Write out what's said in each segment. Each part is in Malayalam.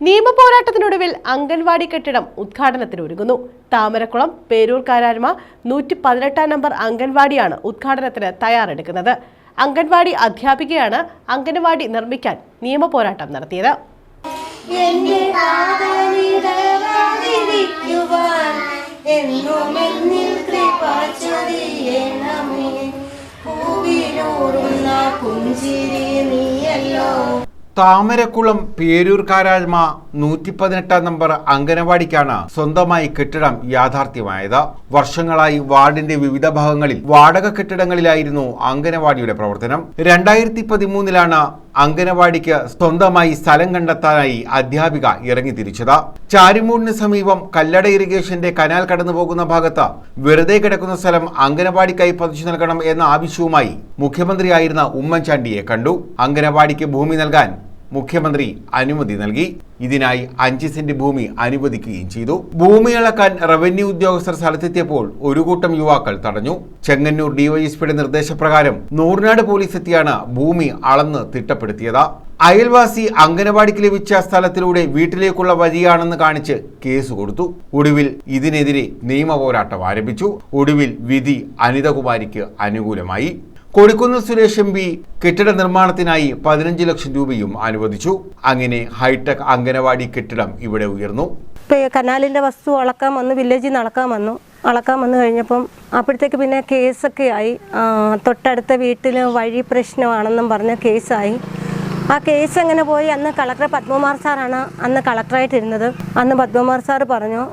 നിയമപോരാട്ടത്തിനൊടുവിൽ അംഗൻവാടി കെട്ടിടം ഉദ്ഘാടനത്തിന് ഒരുങ്ങുന്നു താമരക്കുളം പേരൂർ കാരായ്മ നൂറ്റി പതിനെട്ടാം നമ്പർ അംഗൻവാടിയാണ് ഉദ്ഘാടനത്തിന് തയ്യാറെടുക്കുന്നത്. അംഗൻവാടി അധ്യാപികയാണ് അംഗൻവാടി നിർമ്മിക്കാൻ നിയമപോരാട്ടം നടത്തിയത്. കൃപ താമരക്കുളം പേരൂർ കാരാഴ്മ നൂറ്റി പതിനെട്ടാം നമ്പർ അംഗനവാടിക്കാണ് സ്വന്തമായി കെട്ടിടം യാഥാർത്ഥ്യമായത്. വർഷങ്ങളായി വാർഡിന്റെ വിവിധ ഭാഗങ്ങളിൽ വാടക കെട്ടിടങ്ങളിലായിരുന്നു അംഗനവാടിയുടെ പ്രവർത്തനം. രണ്ടായിരത്തി പതിമൂന്നിലാണ് അംഗനവാടിക്ക് സ്വന്തമായി സ്ഥലം കണ്ടെത്താനായി അധ്യാപിക ഇറങ്ങി തിരിച്ചത് ചാരിമൂടിന് സമീപം കല്ലട ഇറിഗേഷന്റെ കനാൽ കടന്നു പോകുന്ന ഭാഗത്ത് വെറുതെ കിടക്കുന്ന സ്ഥലം അംഗനവാടിക്കായി പതിച്ചു നൽകണം എന്ന ആവശ്യവുമായി മുഖ്യമന്ത്രിയായിരുന്ന ഉമ്മൻചാണ്ടിയെ കണ്ടു. അംഗനവാടിക്ക് ഭൂമി നൽകാൻ മുഖ്യമന്ത്രി അനുമതി നൽകി. ഇതിനായി അഞ്ച് സെന്റ് ഭൂമി അനുവദിക്കുകയും ചെയ്തു. ഭൂമി അളക്കാൻ റവന്യൂ ഉദ്യോഗസ്ഥർ സ്ഥലത്തെത്തിയപ്പോൾ ഒരു കൂട്ടം യുവാക്കൾ തടഞ്ഞു. ചെങ്ങന്നൂർ ഡിവൈഎസ്പിയുടെ നിർദ്ദേശപ്രകാരം നൂറിനാട് പോലീസ് എത്തിയാണ് ഭൂമി അളന്ന് തിട്ടപ്പെടുത്തിയത്. അയൽവാസി അംഗനവാടിക്ക് ലഭിച്ച സ്ഥലത്തിലൂടെ വീട്ടിലേക്കുള്ള വഴിയാണെന്ന് കാണിച്ച് കേസ് കൊടുത്തു. ഒടുവിൽ ഇതിനെതിരെ നിയമ പോരാട്ടം ആരംഭിച്ചു. ഒടുവിൽ വിധി അനിതകുമാരിക്ക് അനുകൂലമായി. കൊടിക്കുന്ന് സുരേഷ് എം പി കെട്ടിട നിർമ്മാണത്തിനായി പതിനഞ്ച് ലക്ഷം രൂപയും അനുവദിച്ചു. അങ്ങനെ ഹൈടെക് അംഗനവാടി കെട്ടിടം ഇവിടെ ഉയർന്നു. കനാലിന്റെ വസ്തു അളക്കാൻ വന്നു വില്ലേജിൽ നിന്ന് അളക്കാൻ വന്നു. അളക്കാൻ വന്നു കഴിഞ്ഞപ്പം അപ്പോഴത്തേക്ക് പിന്നെ കേസൊക്കെ ആയി. തൊട്ടടുത്ത വീട്ടിൽ വഴി പ്രശ്നമാണെന്നും പറഞ്ഞ കേസായി. ആ കേസ് എങ്ങനെ പോയി? അന്ന് കളക്ടർ പത്മകുമാർ സാറാണ് അന്ന് കളക്ടറായിട്ടിരുന്നത്. അന്ന് പത്മകുമാർ സാർ പറഞ്ഞു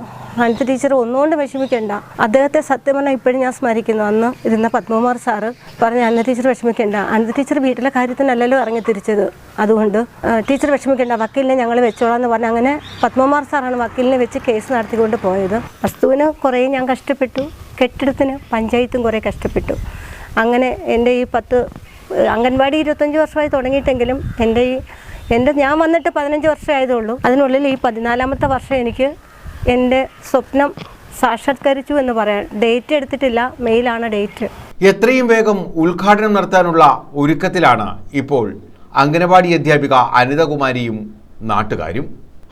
അനിത ടീച്ചർ ഒന്നുകൊണ്ട് വിഷമിക്കേണ്ട. അദ്ദേഹത്തെ സത്യം പറഞ്ഞാൽ ഇപ്പോഴും ഞാൻ സ്മരിക്കുന്നു. അന്ന് ഇരുന്ന പത്മകുമാർ സാറ് പറഞ്ഞ അനിത ടീച്ചർ വിഷമിക്കേണ്ട. അനിത ടീച്ചർ വീട്ടിലെ കാര്യത്തിനല്ലല്ലോ ഇറങ്ങി തിരിച്ചത് അതുകൊണ്ട് ടീച്ചർ വിഷമിക്കേണ്ട. വക്കീലിനെ ഞങ്ങൾ വെച്ചോളാം എന്ന് പറഞ്ഞ് അങ്ങനെ പത്മകുമാർ സാറാണ് വക്കീലിനെ വെച്ച് കേസ് നടത്തിക്കൊണ്ട് പോയത്. വസ്തുവിന് കുറേ ഞാൻ കഷ്ടപ്പെട്ടു. കെട്ടിടത്തിന് പഞ്ചായത്തും കുറേ കഷ്ടപ്പെട്ടു. അങ്ങനെ എന്റെ ഈ പത്ത് അംഗൻവാടി ഇരുപത്തഞ്ച് വർഷമായി തുടങ്ങിയിട്ടെങ്കിലും എന്റെ ഈ എന്റെ ഞാൻ വന്നിട്ട് പതിനഞ്ച് വർഷമായതേ ഉള്ളൂ. അതിനുള്ളിൽ ഈ പതിനാലാമത്തെ വർഷം എനിക്ക് എന്റെ സ്വപ്നം സാക്ഷാത്കരിച്ചു എന്ന് പറയാൻ ഡേറ്റ് എടുത്തിട്ടില്ല. മെയിലാണ് ഡേറ്റ്. എത്രയും വേഗം ഉദ്ഘാടനം നടത്താനുള്ള ഒരുക്കത്തിലാണ് ഇപ്പോൾ അംഗനവാടി അധ്യാപിക അനിതകുമാരിയും നാട്ടുകാരും.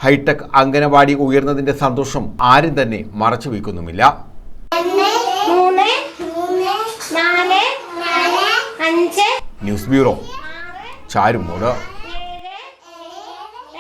ഹൈടെക് അംഗനവാടി ഉയർന്നതിന്റെ സന്തോഷം ആരും തന്നെ മറച്ചു വയ്ക്കുന്നുമില്ല. News bureau Charummood.